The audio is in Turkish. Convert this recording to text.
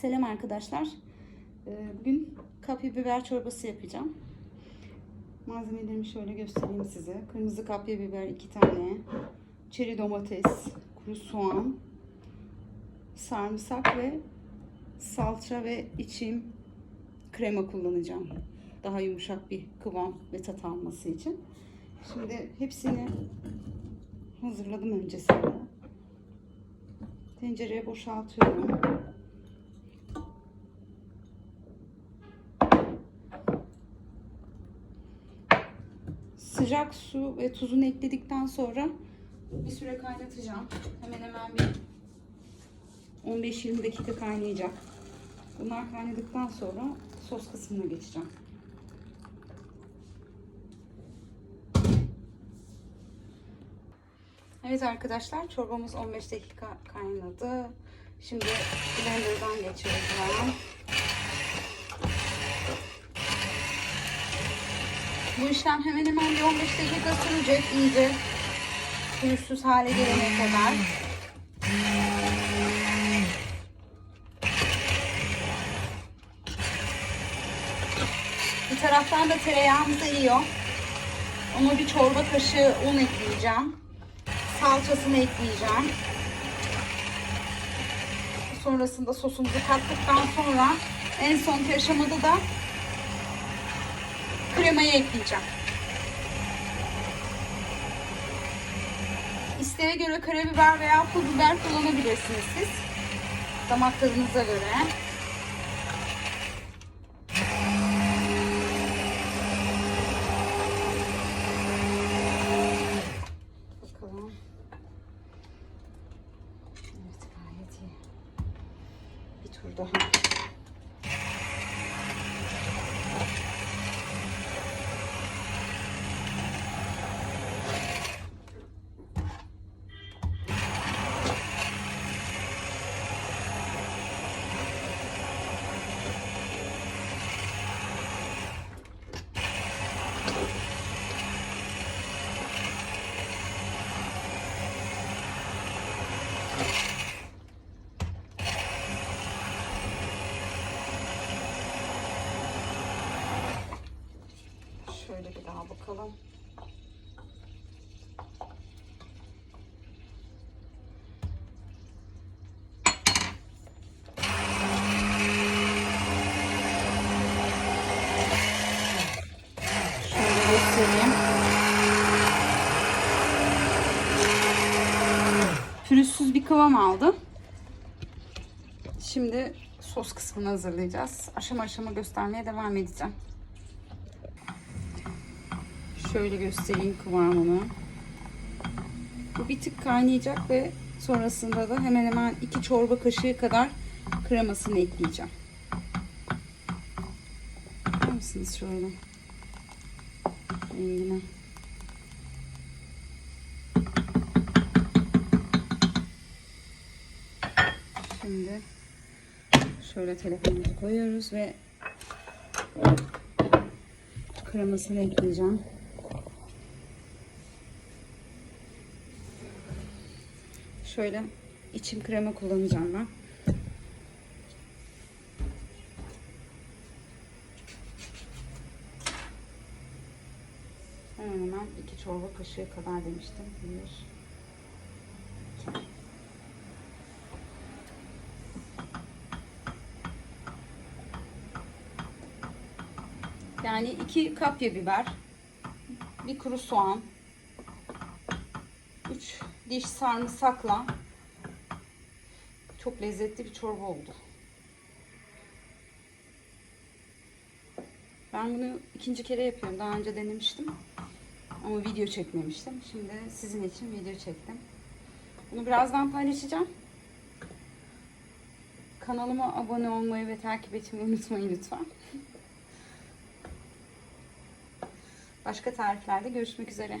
Selam arkadaşlar. Ee, Bugün kapya biber çorbası yapacağım. Malzemelerimi şöyle göstereyim size. Kırmızı kapya biber 2 tane. Çeri domates, kuru soğan, sarımsak ve salça ve içim krema kullanacağım. Daha yumuşak bir kıvam ve tat alması için. Şimdi hepsini hazırladım öncesinde. Tencereye boşaltıyorum. Sıcak su ve tuzunu ekledikten sonra bir süre kaynatacağım. Hemen hemen bir 15-20 dakika kaynayacak. Bunlar kaynadıktan sonra sos kısmına geçeceğim. Evet arkadaşlar çorbamız 15 dakika kaynadı. Şimdi blenderdan. Bu işlem hemen hemen bir 15 dakika sürecek iyice pürüzsüz hale gelene kadar. Bir taraftan da tereyağımız eriyor. Ona bir çorba kaşığı un ekleyeceğim. Salçasını ekleyeceğim. Sonrasında sosumuzu kattıktan sonra en son aşamada da kremayı ekleyeceğim. İsteğe göre karabiber veya pul biber kullanabilirsiniz siz. Damak tadınıza göre. Bakalım. Evet gayet iyi. Bir tur daha. Şöyle bir daha bakalım. Şöyle göstereyim. Pürüzsüz bir kıvam aldı. Şimdi sos kısmını hazırlayacağız. Aşama aşama göstermeye devam edeceğim. Şöyle göstereyim kıvamını. Bu bir tık kaynayacak ve sonrasında da hemen hemen iki çorba kaşığı kadar kremasını ekleyeceğim. Bakar mısınız şöyle? Rengine. Şimdi şöyle telefonumuzu koyuyoruz ve kremasını ekleyeceğim. Şöyle içim krema kullanacağım ben. Hemen hemen iki çorba kaşığı kadar demiştim. Bir, iki. Yani iki kapya biber, bir kuru soğan, üç diş sarımsakla çok lezzetli bir çorba oldu. Ben bunu ikinci kere yapıyorum. Daha önce denemiştim. Ama video çekmemiştim. Şimdi sizin için video çektim. Bunu birazdan paylaşacağım. Kanalıma abone olmayı ve takip etmeyi unutmayın lütfen. Başka tariflerde görüşmek üzere.